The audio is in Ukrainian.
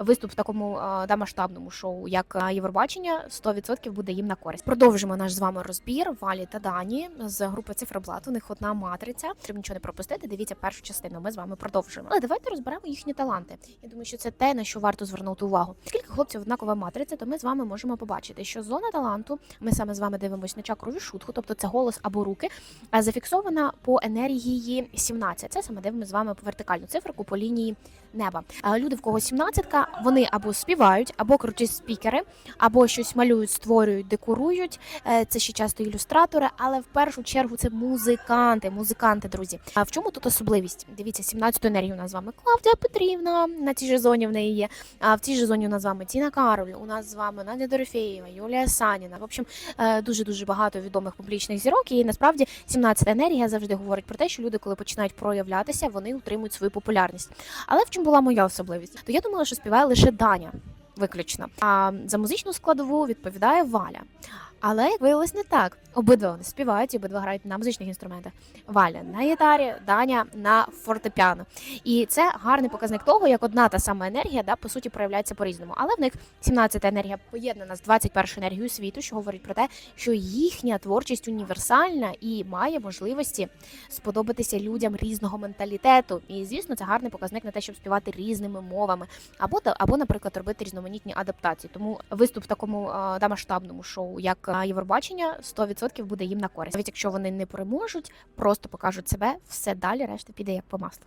виступ в такому да, масштабному шоу, як Євробачення, 100% буде їм на користь. Продовжимо наш з вами розбір Валі та Дані з групи Циферблат. У них одна матриця. Щоб нічого не пропустити, дивіться першу частину. Ми з вами продовжуємо. Але давайте розберемо їхні таланти. Я думаю, що це те, на що варто звернути увагу. Хлопців однакова матриця, то ми з вами можемо побачити, що зона таланту, ми саме з вами дивимося на чакру вішутку, тобто це голос або руки, зафіксована по енергії 17. Це саме дивимося з вами по вертикальну циферку по лінії неба. Люди, в кого 17 вони або співають, або круті спікери, або щось малюють, створюють, декорують. Е, Це ще часто ілюстратори, але в першу чергу це музиканти. Музиканти, друзі. А в чому тут особливість? Дивіться, 17-ту енергію у нас з вами Клавдія Петрівна на цій же зоні в неї є. А в цій же зоні у нас з вами Тіна Кароль, у нас з вами Надя Дорофєєва, Юлія Саніна. В общем, дуже дуже багато відомих публічних зірок. І насправді 17-та енергія завжди говорить про те, що люди, коли починають проявлятися, вони утримують свою популярність. Але в чому була моя особливість? То я думала, що співає лише Даня. Виключно. А за музичну складову відповідає Валя. Але як виявилось не так. Обидва вони співають, обидва грають на музичних інструментах. Валя на гітарі, Даня на фортепіано. І це гарний показник того, як одна та сама енергія да, по суті проявляється по-різному. Але в них 17-та енергія поєднана з 21-ю енергією світу, що говорить про те, що їхня творчість універсальна і має можливості сподобатися людям різного менталітету. І звісно, це гарний показник на те, щоб співати різними мовами, або або, наприклад, робити різноманітні адаптації. Тому виступ в такому да, масштабному шоу, як Євробачення, 100% буде їм на користь. Навіть якщо вони не переможуть, просто покажуть себе, все далі решта піде як по маслу.